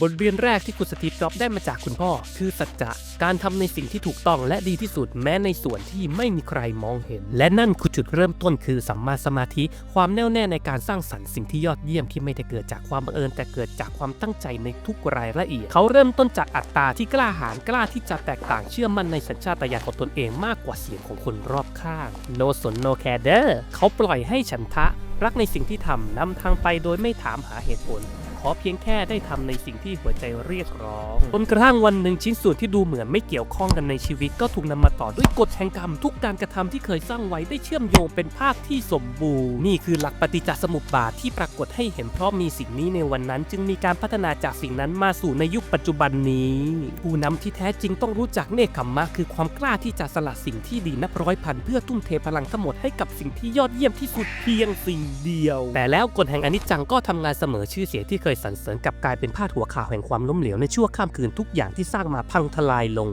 บทเรียนแรกที่คุณสตีฟจ็อบได้มาจากคุณพ่อ คือสัจจะการทำในสิ่งที่ถูกต้องและดีที่สุดแม้ในส่วนที่ไม่มีใครมองเห็น และนั่นคือจุดเริ่มต้นคือสัมมาสมาธิ ความแน่วแน่ในการสร้างสรรค์สิ่งที่ยอดเยี่ยมที่ไม่ได้เกิดจากความบังเอิญแต่เกิดจากความตั้งใจในทุกรายละเอียด เขาเริ่มต้นจากอัตตาที่กล้าหาญกล้าที่จะแตกต่างเชื่อมั่นในสัญชาตญาณของตนเองมากกว่าเสียงของคนรอบข้าง no สน no care เดเขาปล่อยให้ฉันทะรักในสิ่งที่ทำนำทางไปโดยไม่ถามหาเหตุผล ขอเพียงแค่ได้ทำในสิ่งที่หัวใจเรียกร้องจนกระทั่งวันหนึ่งชิ้นส่วนที่ดูเหมือนไม่เกี่ยวข้องกันในชีวิต ก็ถูกนำมาต่อด้วยกฎแห่งกรรมทุกการกระทำที่เคยสร้างไว้ได้เชื่อมโยงเป็นภาพที่สมบูรณ์ นี่คือหลักปฏิจจสมุปบาทที่ปรากฏให้เห็นเพราะมีสิ่งนี้ในวันนั้น จึงมีการพัฒนาจากสิ่งนั้นมาสู่ในยุคปัจจุบันนี้ ผู้นำที่แท้จริงต้องรู้จักเนคขมมะคือความกล้าที่จะสละสิ่งที่ดีนับร้อยพันเพื่อทุ่มเทพลังทั้งหมดให้กับสิ่งที่ยอดเยี่ยมที่สุดเพียงสิ่งเดียว แต่แล้วกฎแห่งอนิจจังก็ทำงานเสมอชื่อเสียที่เคยสรรเสริญกับกลายเป็นพาดหัวข่าวแห่งความล้มเหลวในชั่วข้ามคืนทุกอย่างที่สร้างมาพังทลายลง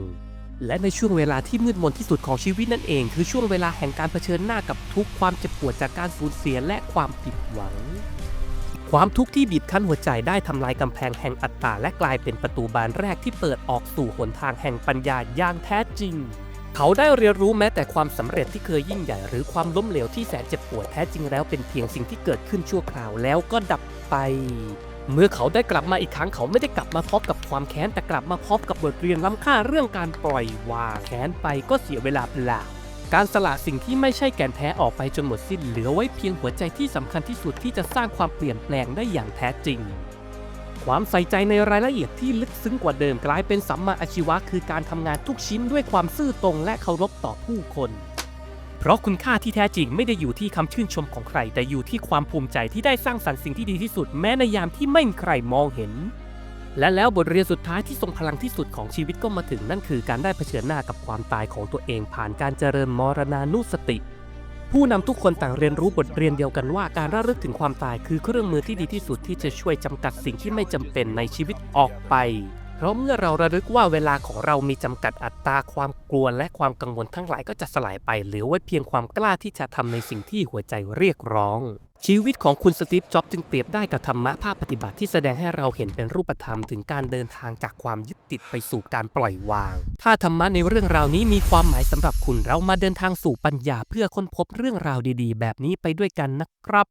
และในช่วงเวลาที่มืดมนที่สุดของชีวิตนั่นเอง คือช่วงเวลาแห่งการเผชิญหน้ากับทุกความเจ็บปวดจากการสูญเสียและความผิดหวัง ความทุกข์ที่บีบคั้นหัวใจได้ทำลายกำแพงแห่งอัตตาและกลายเป็นประตูบานแรกที่เปิดออกสู่หนทางแห่งปัญญาอย่างแท้จริงเขาได้เรียนรู้แม้แต่ความสำเร็จที่เคยยิ่งใหญ่ หรือความล้มเหลวที่แสนเจ็บปวดแท้จริงแล้วเป็นเพียงสิ่งที่เกิดขึ้นชั่วคราวแล้วก็ดับไป เมื่อเขาได้กลับมาอีกครั้งเขาไม่ได้กลับมาพร้อมกับความแค้นแต่กลับมาพร้อมกับบทเรียนล้ำค่าเรื่องการปล่อยวางแค้นไปก็เสียเวลาเปล่าการสละสิ่งที่ไม่ใช่แก่นแท้ออกไปจนหมดสิ้นเหลือไว้เพียงหัวใจที่สำคัญที่สุดที่จะสร้างความเปลี่ยนแปลงได้อย่างแท้จริง ความใส่ใจในรายละเอียดที่ลึกซึ้งกว่าเดิมกลายเป็นสัมมาอาชีวะคือการทำงานทุกชิ้นด้วยความซื่อตรงและเคารพต่อผู้คน เพราะคุณค่าที่แท้จริงไม่ได้อยู่ที่คำชื่นชมของใคร แต่อยู่ที่ความภูมิใจที่ได้สร้างสรรค์สิ่งที่ดีที่สุดแม้ในยามที่ไม่มีใครมองเห็น และแล้วบทเรียนสุดท้ายที่ทรงพลังที่สุดของชีวิตก็มาถึงนั่นคือการได้เผชิญหน้ากับความตายของตัวเองผ่านการเจริญมรณานุสติ ผู้นำทุกคนต่างเรียนรู้บทเรียนเดียวกันว่าการระลึกถึงความตายคือเครื่องมือที่ดีที่สุดที่จะช่วยจำกัดสิ่งที่ไม่จำเป็นในชีวิตออกไป เพราะเมื่อเราระลึกว่าเวลาของเรามีจำกัดอัตราความกลัวและความกังวลทั้งหลายก็จะสลายไปเหลือไว้เพียงความกล้าที่จะทำในสิ่งที่หัวใจเรียกร้อง ชีวิตของคุณสตีฟจ็อบจึงเปรียบได้กับธรรมะภาพปฏิบัติที่แสดงให้เราเห็นเป็นรูปธรรมถึงการเดินทางจากความยึดติดไปสู่การปล่อยวาง ถ้าธรรมะในเรื่องราวนี้มีความหมายสำหรับคุณเรามาเดินทางสู่ปัญญาเพื่อค้นพบเรื่องราวดี ๆ แบบนี้ไปด้วยกันนะครับ